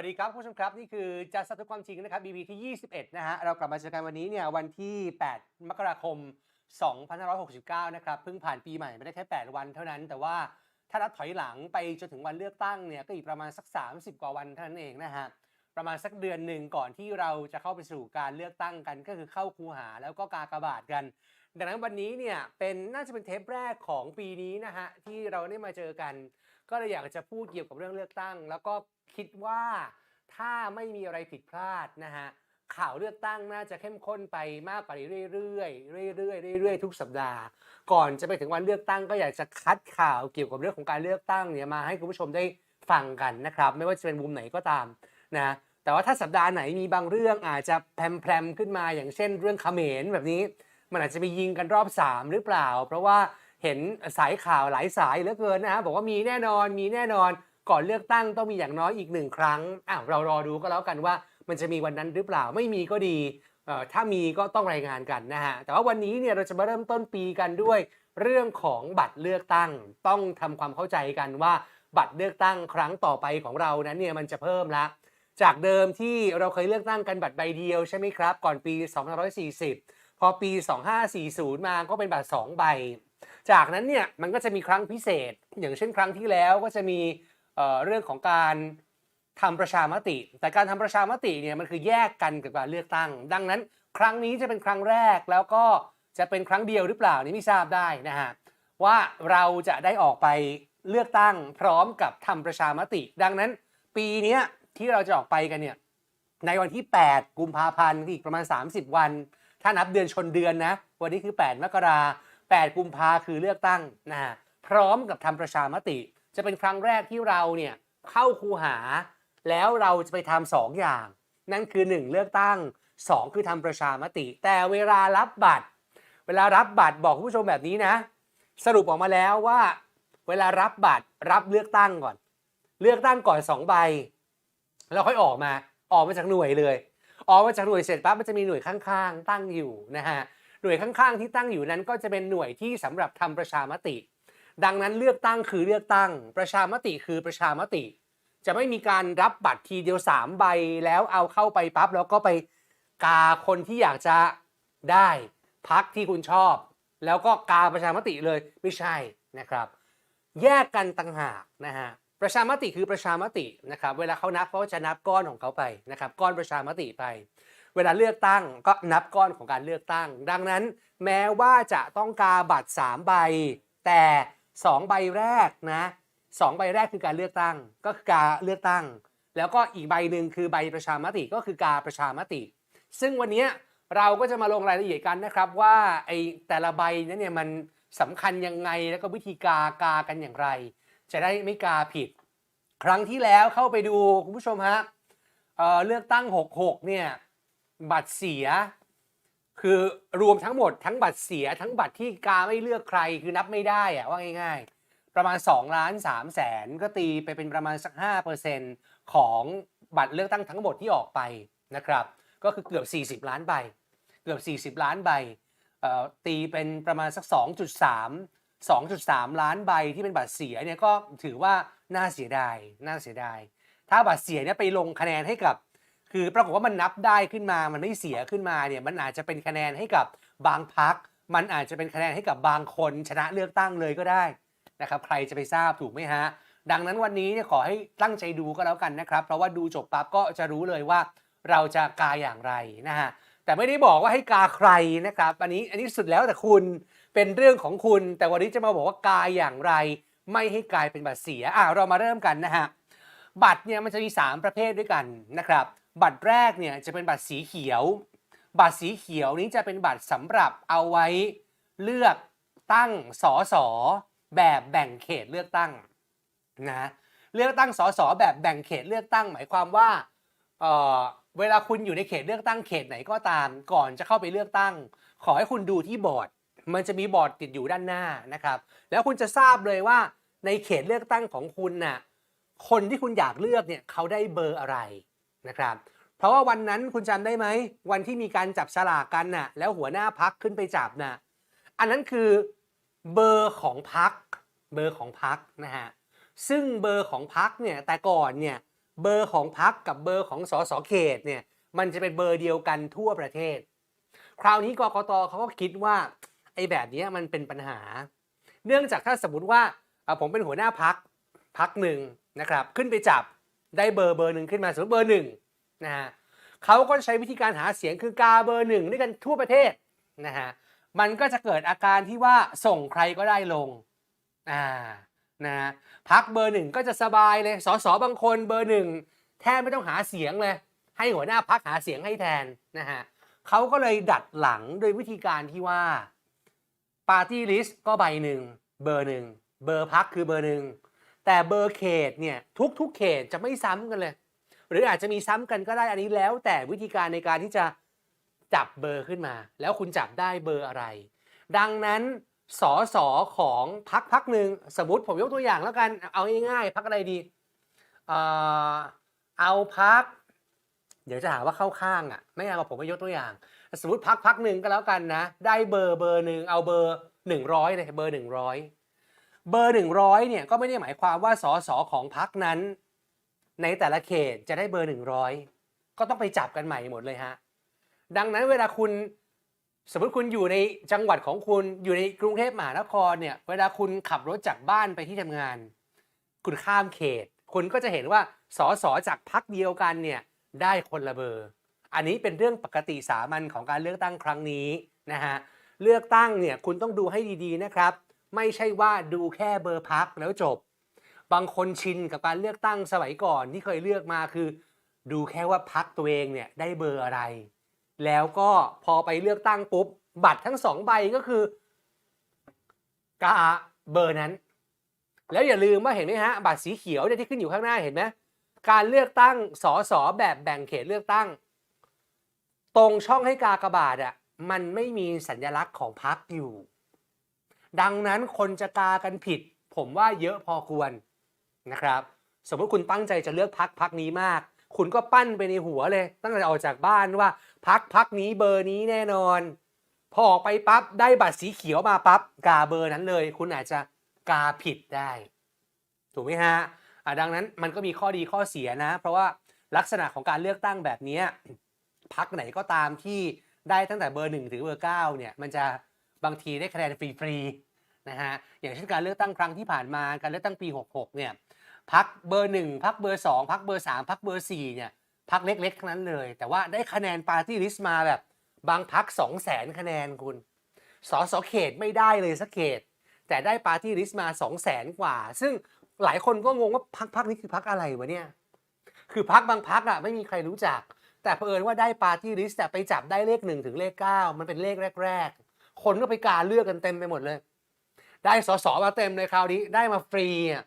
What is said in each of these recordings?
สวัสดีครับคุณผู้ชมครับนี่คือจัสตุกความจริงนะครับ BB ที่ 21 นะฮะเรากลับมาเจอกันวันนี้เนี่ยวันที่ 8 มกราคม 2569 นะครับเพิ่งผ่านปีใหม่ไม่ได้แค่ 8 วันเท่านั้น แต่ว่าถ้านับถอยหลังไปจนถึงวันเลือกตั้งเนี่ยก็อีกประมาณสัก 30 กว่าวันเท่านั้นเองนะฮะประมาณสักเดือนหนึ่งก่อนที่เราจะเข้าไปสู่การเลือกตั้งกัน ก็คือเข้าคูหาแล้วก็กากบาทกัน ดังนั้นวันนี้เนี่ยเป็นน่าจะเป็นเทปแรกของปีนี้นะฮะที่เราได้มาเจอกัน ก็เลยอยากจะพูดเกี่ยวกับเรื่องเลือกตั้ง แล้วก็คิดว่าถ้าไม่มีอะไรผิดพลาดนะฮะข่าวเลือกตั้งน่าจะเข้มข้นไปมากกว่านี้เรื่อยๆเรื่อยๆเรื่อยๆทุกสัปดาห์ ก่อนจะไปถึงวันเลือกตั้งก็อยากจะคัดข่าวเกี่ยวกับเรื่องของการเลือกตั้งเนี่ยมาให้คุณผู้ชมได้ฟังกันนะครับ ไม่ว่าจะเป็นมุมไหนก็ตามนะแต่ว่าถ้าสัปดาห์ไหนมีบางเรื่องอาจจะแพรมๆขึ้นมาอย่างเช่นเรื่องเขมรแบบนี้ มันอาจจะมียิงกันรอบ 3 หรือเปล่า เพราะว่า เห็นสายข่าวหลายสายเหลือเกินนะฮะบอกว่ามีแน่นอนมีแน่นอนก่อนเลือกตั้งต้องมีอย่างน้อยอีกหนึ่งครั้งอ้าวเรารอดูก็แล้วกันว่ามันจะมีวันนั้นหรือเปล่าไม่มีก็ดีถ้ามีก็ต้องรายงานกันนะฮะ แต่ว่าวันนี้เนี่ยเราจะมาเริ่มต้นปีกันด้วย เรื่องของบัตรเลือกตั้ง ต้องทำความเข้าใจกันว่าบัตรเลือกตั้งครั้งต่อไปของเรานั้นเนี่ยมันจะเพิ่มละจากเดิมที่เราเคยเลือกตั้งกันบัตรใบเดียวใช่ไหมครับ ก่อนปี 2540 พอปี 2540 มาก็เป็นบัตร 2 ใบ จากนั้นเนี่ยมันก็จะมีครั้งพิเศษ อย่างเช่นครั้งที่แล้วก็จะมีเเรื่องของการทำประชามติ แต่การทำประชามติเนี่ยมันคือแยกกันกับการเลือกตั้ง ดังนั้น ครั้งนี้จะเป็นครั้งแรกแล้วก็จะเป็นครั้งเดียวหรือเปล่านี่ไม่ทราบได้นะฮะว่าเราจะได้ออกไปเลือกตั้งพร้อมกับทำประชามติ ดังนั้น ปีนี้ที่เราจะออกไปกันเนี่ยในวันที่ 8 กุมภาพันธ์อีกประมาณ 30 วัน ถ้านับเดือนชนเดือนนะ วันนี้คือ 8 มกรา 8 กุมภาคือเลือกตั้งนะฮะพร้อมกับทำประชามติ จะเป็นครั้งแรกที่เราเนี่ยเข้าคูหา แล้วเราจะไปทำสองอย่าง นั่นคือ 1 เลือกตั้ง 2 คือทำประชามติ แต่เวลารับบัตร เวลารับบัตรบอกผู้ชมแบบนี้นะ สรุปออกมาแล้วว่า เวลารับบัตรรับเลือกตั้งก่อน เลือกตั้งก่อนสองใบแล้วค่อยออกมาออกมาจากหน่วยเลย ออกมาจากหน่วยเสร็จปั๊บมันจะมีหน่วยข้างๆ ตั้งอยู่นะฮะ หน่วยข้างๆที่ตั้งอยู่นั้นก็จะเป็นหน่วยที่สำหรับทำประชามติ ดังนั้นเลือกตั้งคือเลือกตั้ง ประชามติคือประชามติ จะไม่มีการรับบัตรทีเดียวสามใบแล้วเอาเข้าไปปั๊บแล้วก็ไปกาคนที่อยากจะได้พักที่คุณชอบ แล้วก็กาประชามติเลยไม่ใช่นะครับ แยกกันต่างหากนะฮะประชามติคือประชามตินะครับ เวลาเขานับเขาจะนับก้อนของเขาไปนะครับ ก้อนประชามติไป เวลาเลือกตั้งก็นับก้อนของการเลือกตั้ง ดังนั้น แม้ว่าจะต้องกาบัตร 3 ใบ แต่ 2 ใบแรกนะสองใบแรกคือการเลือกตั้ง ก็คือการเลือกตั้ง แล้วก็อีกใบหนึ่งคือใบประชามติก็คือการประชามติ ซึ่งวันนี้เราก็จะมาลงรายละเอียดกันนะครับว่าไอ้แต่ละใบนั้นเนี่ยมันสำคัญยังไงแล้วก็วิธีกากากันอย่างไร จะได้ไม่กาผิด ครั้งที่แล้วเข้าไปดูคุณผู้ชมฮะเออเลือกตั้ง 66 เนี่ย บัตรเสีย คือรวมทั้งหมดทั้งบัตรเสียทั้งบัตรที่กาไม่เลือกใครคือนับไม่ได้อะว่าง่ายๆ ประมาณ2ล้าน3แสนก็ตีไปเป็นประมาณสัก5%ของบัตรเลือกตั้งทั้งหมดที่ออกไปนะครับ ก็คือเกือบ 40 ล้านใบ เกือบ 40 ล้านใบตีเป็นประมาณสัก 2.3 2.3 ล้านใบที่เป็นบัตรเสียเนี่ยก็ถือว่าน่าเสียดายน่าเสียดาย ถ้าบัตรเสียเนี่ยไปลงคะแนนให้กับ คือปรากฏว่ามันนับได้ขึ้นมา มันไม่เสียขึ้นมาเนี่ย มันอาจจะเป็นคะแนนให้กับบางพัก มันอาจจะเป็นคะแนนให้กับบางคนชนะเลือกตั้งเลยก็ได้นะครับใครจะไปทราบถูกไหมฮะ ดังนั้นวันนี้เนี่ยขอให้ตั้งใจดูก็แล้วกันนะครับ เพราะว่าดูจบปั๊บก็จะรู้เลยว่า เราจะกาอย่างไรนะฮะ แต่ไม่ได้บอกว่าให้กาใครนะครับ อันนี้อันนี้สุดแล้วแต่คุณเป็นเรื่องของคุณ แต่วันนี้จะมาบอกว่ากาอย่างไร ไม่ให้กลายเป็นบัตรเสียอะเรามาเริ่มกันนะฮะบัตรเนี่ยมันจะมี 3 ประเภทด้วยกันนะครับ บัตรแรกเนี่ยจะเป็นบัตรสีเขียว บัตรสีเขียวนี้จะเป็นบัตรสำหรับเอาไว้เลือกตั้งสอสอแบบแบ่งเขตเลือกตั้งนะเลือกตั้งสอสอแบบแบ่งเขตเลือกตั้ง หมายความว่าเออเวลาคุณอยู่ในเขตเลือกตั้งเขตไหนก็ตาม ก่อนจะเข้าไปเลือกตั้ง ขอให้คุณดูที่บอร์ด มันจะมีบอร์ดติดอยู่ด้านหน้านะครับ แล้วคุณจะทราบเลยว่าในเขตเลือกตั้งของคุณน่ะคนที่คุณอยากเลือกเนี่ยเขาได้เบอร์อะไร นะครับ เพราะว่าวันนั้นคุณจำได้ไหม วันที่มีการจับฉลากกันน่ะ แล้วหัวหน้าพักขึ้นไปจับน่ะ อันนั้นคือเบอร์ของพักเบอร์ของพักนะฮะ ซึ่งเบอร์ของพักเนี่ยแต่ก่อนเนี่ยเบอร์ของพักกับเบอร์ของสสเขตเนี่ยมันจะเป็นเบอร์เดียวกันทั่วประเทศ คราวนี้กกตเขาก็คิดว่าไอ้แบบนี้มันเป็นปัญหา เนื่องจากถ้าสมมติว่าผมเป็นหัวหน้าพักพักหนึ่งนะครับ ขึ้นไปจับ ได้เบอร์เบอร์หนึ่งขึ้นมาสมมติเบอร์หนึ่งนะฮะเขาก็ใช้วิธีการหาเสียงคือกาเบอร์หนึ่งด้วยกันทั่วประเทศนะฮะมันก็จะเกิดอาการที่ว่าส่งใครก็ได้ลงอ่านะฮะพักเบอร์หนึ่งก็จะสบายเลยสสบางคนเบอร์หนึ่งแทบไม่ต้องหาเสียงเลย ให้หัวหน้าพักหาเสียงให้แทนนะฮะเขาก็เลยดัดหลังโดยวิธีการที่ว่าปาร์ตี้ลิสต์ก็ใบหนึ่งเบอร์หนึ่งเบอร์พักคือเบอร์หนึ่ง แต่เบอร์เขตเนี่ยทุกทุกๆเขตจะไม่ซ้ำกันเลย หรืออาจจะมีซ้ำกันก็ได้อันนี้แล้ว แต่วิธีการในการที่จะจับเบอร์ขึ้นมา แล้วคุณจับได้เบอร์อะไร ดังนั้นสอสอของพักพักหนึ่งสมมติผมยกตัวอย่างแล้วกันเอาง่ายๆพักอะไรดีเอ่อเอาพักเดี๋ยวจะหาว่าเข้าข้างอะไม่เอาผมก็ยกตัวอย่าง สมมติพักพักหนึ่งก็แล้วกันนะ ได้เบอร์เบอร์หนึ่งเอาเบอร์หนึ่งร้อยเลยเบอร์หนึ่งร้อย เบอร์หนึ่งร้อยเนี่ยก็ไม่ได้หมายความว่าสอสอของพักนั้น ในแต่ละเขตจะได้เบอร์หนึ่งร้อยก็ต้องไปจับกันใหม่หมดเลยฮะดังนั้นเวลาคุณสมมติคุณอยู่ในจังหวัดของคุณอยู่ในกรุงเทพมหานครเนี่ยเวลาคุณขับรถจากบ้านไปที่ทำงาน คุณข้ามเขต คุณก็จะเห็นว่าสอสอจากพักเดียวกันเนี่ยได้คนละเบอร์ อันนี้เป็นเรื่องปกติสามัญของการเลือกตั้งครั้งนี้นะฮะเลือกตั้งเนี่ยคุณต้องดูให้ดีๆนะครับ ไม่ใช่ว่าดูแค่เบอร์พักแล้วจบ บางคนชินกับการเลือกตั้งสมัยก่อนที่เคยเลือกมาคือ ดูแค่ว่าพักตัวเองเนี่ยได้เบอร์อะไร แล้วก็พอไปเลือกตั้งปุ๊บ บัตรทั้งสองใบก็คือกาเบอร์นั้น แล้วอย่าลืมว่าเห็นไหมฮะบัตรสีเขียวเนี่ยที่ขึ้นอยู่ข้างหน้าเห็นไหมการเลือกตั้งสอสอแบบแบ่งเขตเลือกตั้ง ตรงช่องให้กากระบาทอะมันไม่มีสัญลักษณ์ของพักอยู่ ดังนั้นคนจะกากันผิด ผมว่าเยอะพอควรนะครับ สมมติคุณตั้งใจจะเลือกพักพักนี้มาก คุณก็ปั้นไปในหัวเลย ตั้งแต่ออกจากบ้านว่าพักพักนี้เบอร์นี้แน่นอน พอออกไปปั๊บได้บัตรสีเขียวมาปั๊บกาเบอร์นั้นเลย คุณอาจจะกาผิดได้ ถูกไหมฮะดังนั้นมันก็มีข้อดีข้อเสียนะ เพราะว่าลักษณะของการเลือกตั้งแบบนี้พักไหนก็ตามที่ได้ตั้งแต่เบอร์หนึ่งถึงเบอร์เก้าเนี่ยมันจะ บางทีได้คะแนนฟรีๆนะฮะอย่างเช่นการเลือกตั้งครั้งที่ผ่านมาการเลือกตั้งปี 66 เนี่ยพักเบอร์หนึ่งพักเบอร์สองพักเบอร์สามพักเบอร์สี่เนี่ยพักเล็กๆทั้งนั้นเลย แต่ว่าได้คะแนนปาร์ตี้ลิสต์มาแบบบางพักสองแสนคะแนนคุณสสเขตไม่ได้เลยสักเขต แต่ได้ปาร์ตี้ลิสต์มา2 0 0แสนกว่า ซึ่งหลายคนก็งงว่าพักพักนี้คือพักอะไรวะเนี่ยคือพักบางพักอะไม่มีใครรู้จัก แต่เผอิญว่าได้ปาร์ตี้ลิสต์แต่ไปจับได้เลขหนึ่งถึงเลขเก้ามันเป็นเลขแรก คนก็ไปการเลือกกันเต็มไปหมดเลย ได้สสมาเต็มเลยคราวนี้ได้มาฟรีอะ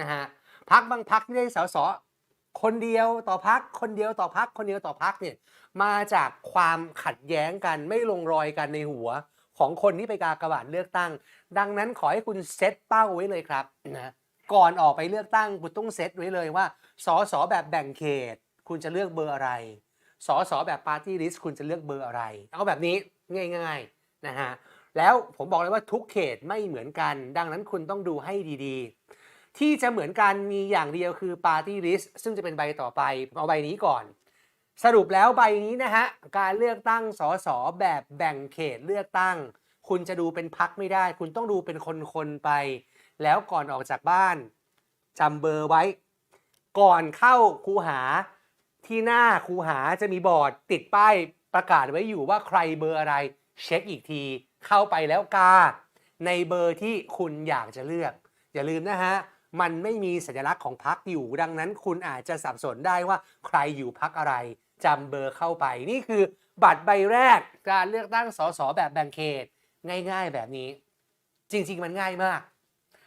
นะฮะพักบางพักที่ได้สสคนเดียวต่อพักคนเดียวต่อพักคนเดียวต่อพักเนี่ยมาจากความขัดแย้งกันไม่ลงรอยกันในหัวของคนที่ไปกากระบาทเลือกตั้ง ดังนั้นขอให้คุณเซตเป้าไว้เลยครับนะก่อนออกไปเลือกตั้งคุณต้องเซตไว้เลยว่าสอสอแบบแบ่งเขต คุณจะเลือกเบอร์อะไรสอสอแบบปาร์ตี้ลิสต์คุณจะเลือกเบอร์อะไร เอาแบบนี้ง่าย ๆ นะฮะแล้วผมบอกเลยว่าทุกเขตไม่เหมือนกัน ดังนั้นคุณต้องดูให้ดีๆ ที่จะเหมือนกันมีอย่างเดียวคือปาร์ตี้ลิสต์ซึ่งจะเป็นใบต่อไปเอาใบนี้ก่อน สรุปแล้วใบนี้นะฮะการเลือกตั้งสสแบบแบ่งเขตเลือกตั้ง คุณจะดูเป็นพักไม่ได้ คุณต้องดูเป็นคนๆไป แล้วก่อนออกจากบ้านจำเบอร์ไว้ ก่อนเข้าคูหาที่หน้าคูหาจะมีบอร์ดติดป้ายประกาศไว้อยู่ว่าใครเบอร์อะไร เช็คอีกทีเข้าไปแล้วกา ในเบอร์ที่คุณอยากจะเลือก อย่าลืมนะฮะ มันไม่มีสัญลักษณ์ของพักอยู่ ดังนั้นคุณอาจจะสับสนได้ว่าใครอยู่พักอะไรจำเบอร์เข้าไป นี่คือบัตรใบแรกการเลือกตั้งสสแบบแบ่งเขต ง่ายๆแบบนี้ จริง ๆ มันง่ายมาก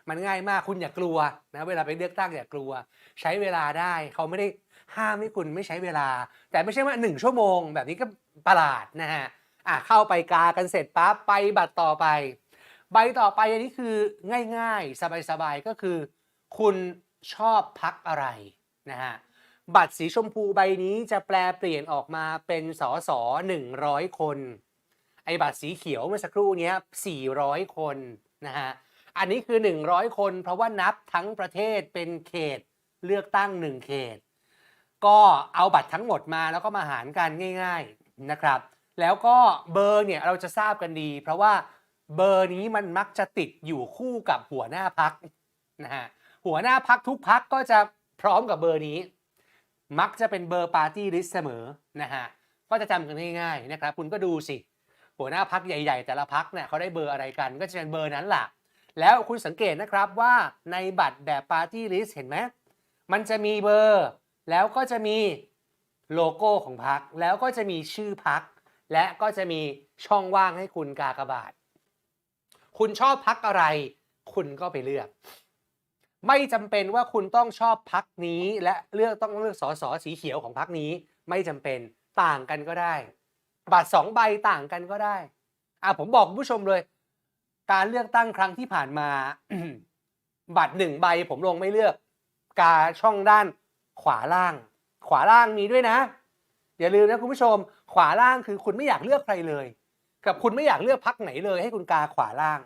มันง่ายมากคุณอย่ากลัวนะเวลาไปเลือกตั้งอย่ากลัว ใช้เวลาได้เขาไม่ได้ห้ามให้คุณไม่ใช้เวลา แต่ไม่ใช่ว่าหนึ่งชั่วโมง แบบนี้ก็ประหลาดนะฮะ อะเข้าไปกากันเสร็จปั๊บไปบัตรต่อไป ใบต่อไปอันนี้คือง่ายๆ สบายๆ ก็คือ คุณชอบพักอะไรนะฮะบัตรสีชมพูใบนี้จะแปลเปลี่ยนออกมาเป็นสอสอ100 คน ไอ้บัตรสีเขียวเมื่อสักครู่นี้400 คนนะฮะอันนี้คือ 100 คน เพราะว่านับทั้งประเทศเป็นเขตเลือกตั้ง 1 เขต ก็เอาบัตรทั้งหมดมาแล้วก็มาหารกันง่าย ๆนะครับ แล้วก็เบอร์เนี่ยเราจะทราบกันดี เพราะว่าเบอร์นี้มันมักจะติดอยู่คู่กับหัวหน้าพักนะฮะหัวหน้าพักทุกพักก็จะพร้อมกับเบอร์นี้ มักจะเป็นเบอร์ปาร์ตี้ลิสต์เสมอนะฮะก็จะจำกันง่ายๆนะครับคุณก็ดูสิ หัวหน้าพักใหญ่ ๆ แต่ละพักเนี่ยเขาได้เบอร์อะไรกัน ก็จะเป็นเบอร์นั้นแหละแล้วคุณสังเกตนะครับว่าในบัตรแบบปาร์ตี้ลิสต์เห็นไหมมันจะมีเบอร์ แล้วก็จะมีโลโก้ของพักแล้วก็จะมีชื่อพัก และก็จะมีช่องว่างให้คุณกากบาท คุณชอบพักอะไร คุณก็ไปเลือก ไม่จำเป็นว่าคุณต้องชอบพักนี้ และเลือกต้องเลือกสอสอสีเขียวของพักนี้ ไม่จำเป็นต่างกันก็ได้ บัตรสองใบต่างกันก็ได้อะผมบอกคุณผู้ชมเลย การเลือกตั้งครั้งที่ผ่านมา บัตรหนึ่งใบผมลงไม่เลือก กาช่องด้านขวาล่าง ขวาล่างมีด้วยนะ อย่าลืมนะคุณผู้ชม ขวาล่างคือคุณไม่อยากเลือกใครเลย กับคุณไม่อยากเลือกพักไหนเลย ให้คุณกาขวาล่าง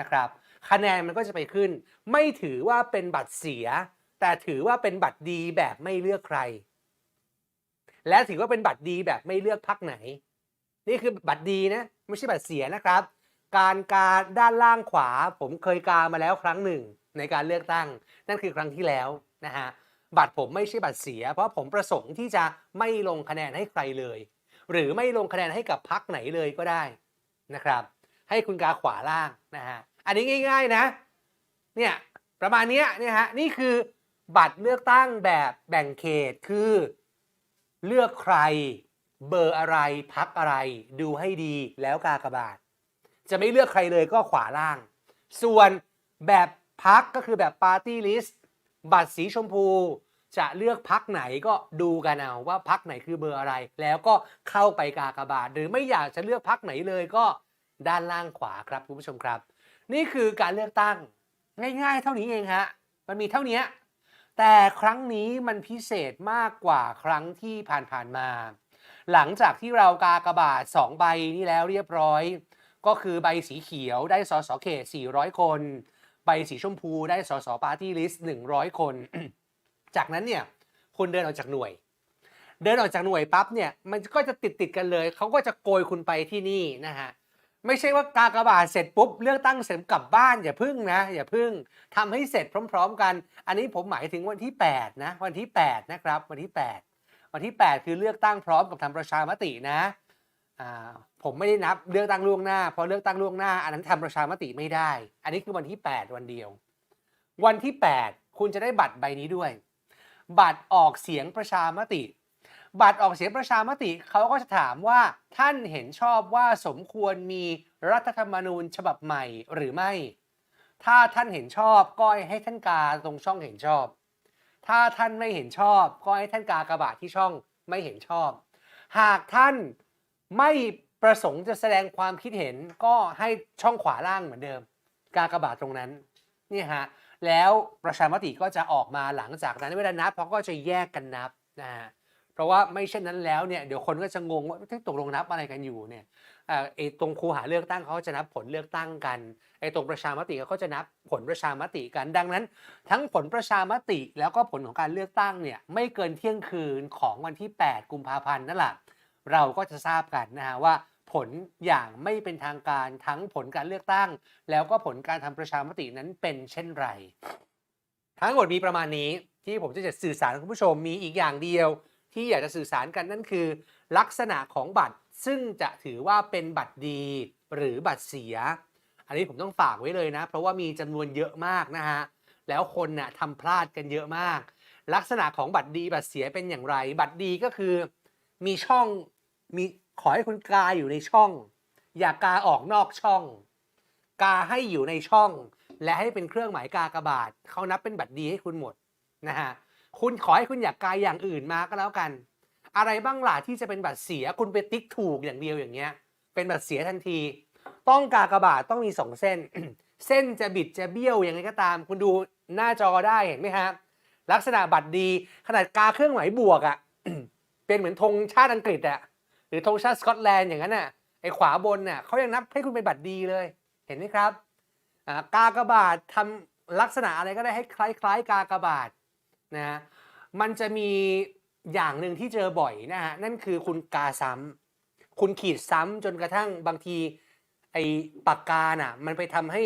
นะครับ คะแนนมันก็จะไปขึ้น ไม่ถือว่าเป็นบัตรเสีย แต่ถือว่าเป็นบัตรดีแบบไม่เลือกใคร และถือว่าเป็นบัตรดีแบบไม่เลือกพักไหน นี่คือบัตรดีนะไม่ใช่บัตรเสียนะครับ การกาด้านล่างขวา ผมเคยกามาแล้วครั้งหนึ่งในการเลือกตั้ง นั่นคือครั้งที่แล้วนะฮะ บัตรผมไม่ใช่บัตรเสีย เพราะผมประสงค์ที่จะไม่ลงคะแนนให้ใครเลย หรือไม่ลงคะแนนให้กับพักไหนเลยก็ได้นะครับ ให้คุณกาขวาล่างนะฮะอันนี้ง่าย ๆนะ เนี่ยประมาณนี้เนี่ยฮะนี่คือบัตรเลือกตั้งแบบแบ่งเขตคือ เลือกใครเบอร์อะไรพักอะไร ดูให้ดีแล้วกากบาทจะไม่เลือกใครเลยก็ขวาล่าง ส่วนแบบพักก็คือแบบปาร์ตี้ลิสต์ บัตรสีชมพูจะเลือกพักไหนก็ดูกันเอาว่าพักไหนคือเบอร์อะไร แล้วก็เข้าไปกากบาท หรือไม่อยากจะเลือกพักไหนเลยก็ด้านล่างขวาครับคุณผู้ชมครับ นี่คือการเลือกตั้งง่ายๆ เท่านี้เองฮะมันมีเท่านี้แต่ครั้งนี้มันพิเศษมากกว่าครั้งที่ผ่านๆมา หลังจากที่เรากากบาท 2 ใบนี้แล้วเรียบร้อย ก็คือใบสีเขียวได้สสเขต 400 คน ใบสีชมพูได้สสปาร์ตี้ลิสต์100คน จากนั้นเนี่ยคุณเดินออกจากหน่วย เดินออกจากหน่วยปั๊บเนี่ยมันก็จะติดติดกันเลย เขาก็จะโกยคุณไปที่นี่นะฮะไม่ใช่ว่ากากบาทเสร็จปุ๊บเลือกตั้งเสร็จกลับบ้านอย่าพึ่งนะ อย่าพึ่งทำให้เสร็จพร้อม ๆ กัน อันนี้ผมหมายถึงวันที่8นะวันที่8นะครับวันที่ 8 วันที่ 8 คือเลือกตั้งพร้อมกับทำประชามตินะอ่า ผมไม่ได้นับเลือกตั้งล่วงหน้าเพราะเลือกตั้งล่วงหน้า อันนั้นทำประชามติไม่ได้ อันนี้คือวันที่ 8 วันเดียว วันที่ 8 คุณจะได้บัตรใบนี้ด้วย บัตรออกเสียงประชามติ บัตรออกเสียงประชามติเขาก็จะถามว่าท่านเห็นชอบว่าสมควรมีรัฐธรรมนูญฉบับใหม่หรือไม่ ถ้าท่านเห็นชอบก็ให้ท่านกาตรงช่องเห็นชอบ ถ้าท่านไม่เห็นชอบ ก็ให้ท่านกากระบาดที่ช่องไม่เห็นชอบ หากท่านไม่ ประสงค์จะแสดงความคิดเห็นก็ให้ช่องขวาล่างเหมือนเดิม กากบาทตรงนั้นนี่ฮะแล้วประชามติก็จะออกมาหลังจากนั้นเวลานับเขาก็จะแยกกันนับนะฮะเพราะว่าไม่เช่นนั้นแล้วเนี่ยเดี๋ยวคนก็จะงงว่าตกลงนับอะไรกันอยู่เนี่ยไอ้ตรงคูหาเลือกตั้งเขาจะนับผลเลือกตั้งกันไอ้ตรงประชามติเขาก็จะนับผลประชามติกัน ดังนั้น ทั้งผลประชามติแล้วก็ผลของการเลือกตั้งเนี่ยไม่เกินเที่ยงคืนของวันที่ 8 กุมภาพันธ์นั่นแหละเราก็จะทราบกันนะฮะว่า ผลอย่างไม่เป็นทางการทั้งผลการเลือกตั้ง แล้วก็ผลการทำประชามตินั้นเป็นเช่นไร ทั้งหมดมีประมาณนี้ที่ผมจะจะสื่อสารกับคุณผู้ชมมีอีกอย่างเดียว ที่อยากจะสื่อสารกันนั่นคือ ลักษณะของบัตรซึ่งจะถือว่าเป็นบัตรดีหรือบัตรเสีย อันนี้ผมต้องฝากไว้เลยนะ เพราะว่ามีจำนวนเยอะมากนะฮะแล้วคนน่ะทำพลาดกันเยอะมาก ลักษณะของบัตรดีบัตรเสียเป็นอย่างไร บัตรดีก็คือ มีช่องมี ขอให้คุณกาอยู่ในช่อง อย่ากาออกนอกช่อง กาให้อยู่ในช่อง และให้เป็นเครื่องหมายกากบาทเขานับเป็นบัตรดีให้คุณหมดนะฮะคุณขอให้คุณอยากกาอย่างอื่นมาก็แล้วกัน อะไรบ้างล่ะที่จะเป็นบัตรเสียคุณไปติ๊กถูกอย่างเดียวอย่างเงี้ย เป็นบัตรเสียทันที ต้องกากบาทต้องมีสองเส้น เส้นจะบิดจะเบี้ยวยังไงก็ตาม คุณดูหน้าจอได้เห็นไหมครับลักษณะบัตรดี ขนาดกาเครื่องหมายบวกอะ่ะเป็นเหมือนธงชาติอังกฤษอะ่ะ รือธงชาติสกอตแลนด์อย่างนั้นอะไอ้ขวาบนน่ะเขายังนับให้คุณเป็นบัตรดีเลย เห็นไหมครับอ่ากากบาททำลักษณะอะไรก็ได้ให้คล้าย ๆ กากบาทนะมันจะมีอย่างหนึ่งที่เจอบ่อยนะฮะนั่นคือคุณกาซ้ำคุณขีดซ้ำจนกระทั่งบางทีไอ้ปากกาน่ะมันไปทำให้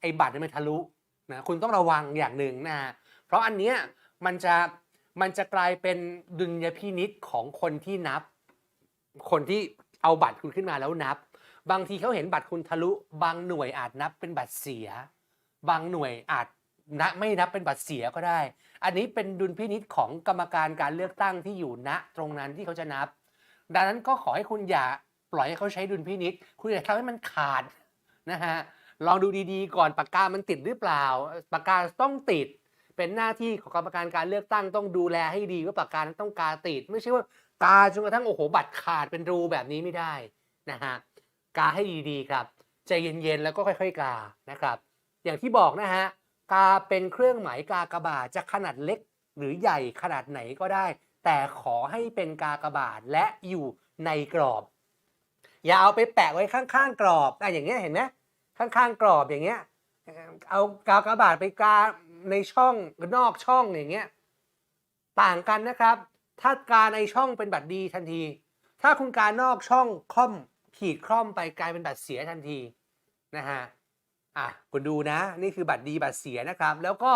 ไอ้บัตรมันทะลุนะคุณต้องระวังอย่างหนึ่งนะฮะเพราะอันเนี้ยมันจะมันจะกลายเป็นดุลยพินิษของคนที่นับ คนที่เอาบัตรคุณขึ้นมาแล้วนับ บางทีเขาเห็นบัตรคุณทะลุ บางหน่วยอาจนับเป็นบัตรเสีย บางหน่วยอาจนะไม่นับเป็นบัตรเสียก็ได้ อันนี้เป็นดุลพินิษของกรรมการการเลือกตั้งที่อยู่ณตรงนั้นที่เขาจะนับ ดังนั้นก็ขอให้คุณอย่าปล่อยให้เขาใช้ดุลพินิษคุณอย่าทำให้มันขาดนะฮะลองดูดีๆ ก่อนปากกามันติดหรือเปล่า ปากกาต้องติด เป็นหน้าที่ของกรรมการการเลือกตั้งต้องดูแลให้ดีว่าปากกานั้นต้องกาติด ไม่ใช่ว่า กาจนกระทั่งโอ้โหบัตรขาดเป็นรูแบบนี้ไม่ได้นะฮะกาให้ดีๆครับใจเย็นๆแล้วก็ค่อยๆ กานะครับ อย่างที่บอกนะฮะกาเป็นเครื่องหมายกากบาทจะขนาดเล็กหรือใหญ่ขนาดไหนก็ได้ แต่ขอให้เป็นกากบาทและอยู่ในกรอบ อย่าเอาไปแปะไว้ข้างๆกรอบอะอย่างเงี้ยเห็นไหมข้างๆกรอบอย่างเงี้ยเอ่อเอากากบาทไปกาในช่องนอกช่องอย่างเงี้ยต่างกันนะครับ ถ้าการในช่องเป็นบัตรดีทันที ถ้าคุณการนอกช่องค่อมขีดคล่อมไปกลายเป็นบัตรเสียทันทีนะฮะอะคุณดูนะ นี่คือบัตรดีบัตรเสียนะครับ แล้วก็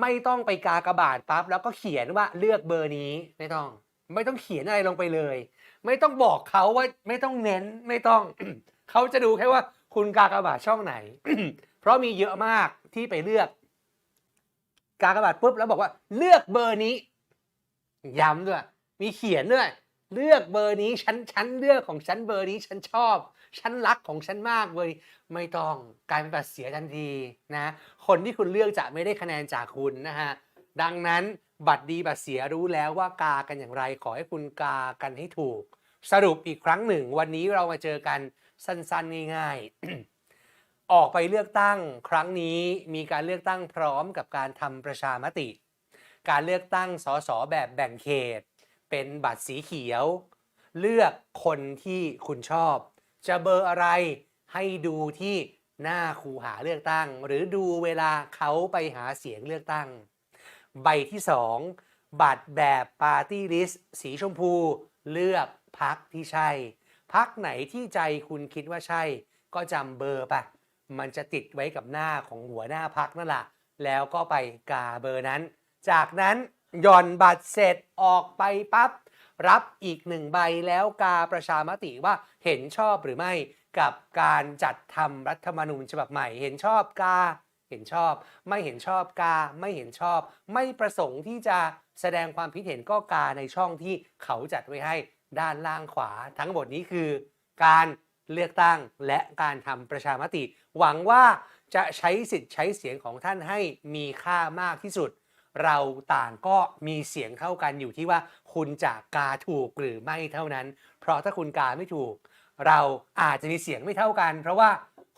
ไม่ต้องไปกากระบาทปั๊บแล้วก็เขียนว่าเลือกเบอร์นี้ไม่ต้อง ไม่ต้องเขียนอะไรลงไปเลย ไม่ต้องบอกเขาว่าไม่ต้องเน้นไม่ต้องเขาจะดูแค่ว่าคุณกากระบาทช่องไหน เพราะมีเยอะมากที่ไปเลือก กากระบาทปุ๊บแล้วบอกว่าเลือกเบอร์นี้ ย้ำด้วย มีเขียนด้วย เลือกเบอร์นี้ฉันฉันเลือกของฉันเบอร์นี้ฉันชอบ ฉันรักของฉันมากเบอร์นี้ไม่ต้องกลายเป็นบัตรเสียทันทีนะ คนที่คุณเลือกจะไม่ได้คะแนนจากคุณนะฮะดังนั้นบัตรดีบัตรเสียรู้แล้วว่ากากันอย่างไร ขอให้คุณกากันให้ถูก สรุปอีกครั้งหนึ่ง วันนี้เรามาเจอกันสั้นๆง่ายๆ ออกไปเลือกตั้งครั้งนี้มีการเลือกตั้งพร้อมกับการทำประชามติ การเลือกตั้งสสแบบแบ่งเขต เป็นบัตรสีเขียว เลือกคนที่คุณชอบ จะเบอร์อะไรให้ดูที่หน้าคูหาเลือกตั้ง หรือดูเวลาเขาไปหาเสียงเลือกตั้ง ใบที่ 2 บัตรแบบปาร์ตี้ลิสต์สีชมพู เลือกพักที่ใช่ พักไหนที่ใจคุณคิดว่าใช่ ก็จำเบอร์ไปมันจะติดไว้กับหน้าของหัวหน้าพักนั่นแหละแล้วก็ไปกาเบอร์นั้น จากนั้นหย่อนบัตรเสร็จออกไปปั๊บรับอีกหนึ่งใบแล้วกาประชามติว่าเห็นชอบหรือไม่กับการจัดทำรัฐธรรมนูญฉบับใหม่ เห็นชอบกาเห็นชอบ ไม่เห็นชอบกาไม่เห็นชอบ ไม่ประสงค์ที่จะแสดงความคิดเห็นก็กาในช่องที่เขาจัดไว้ให้ด้านล่างขวา ทั้งหมดนี้คือ การเลือกตั้งและการทำประชามติ หวังว่าจะใช้สิทธิ์ใช้เสียงของท่านให้มีค่ามากที่สุด เราต่างก็มีเสียงเท่ากันอยู่ที่ว่าคุณจะกาถูกหรือไม่เท่านั้น เพราะถ้าคุณกาไม่ถูก เราอาจจะมีเสียงไม่เท่ากัน เพราะว่า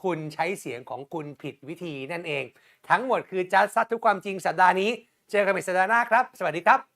คุณใช้เสียงของคุณผิดวิธีนั่นเอง ทั้งหมดคือจัดซัดทุกความจริงสัปดาห์นี้ เจอกันใหม่สัปดาห์หน้าครับ สวัสดีครับ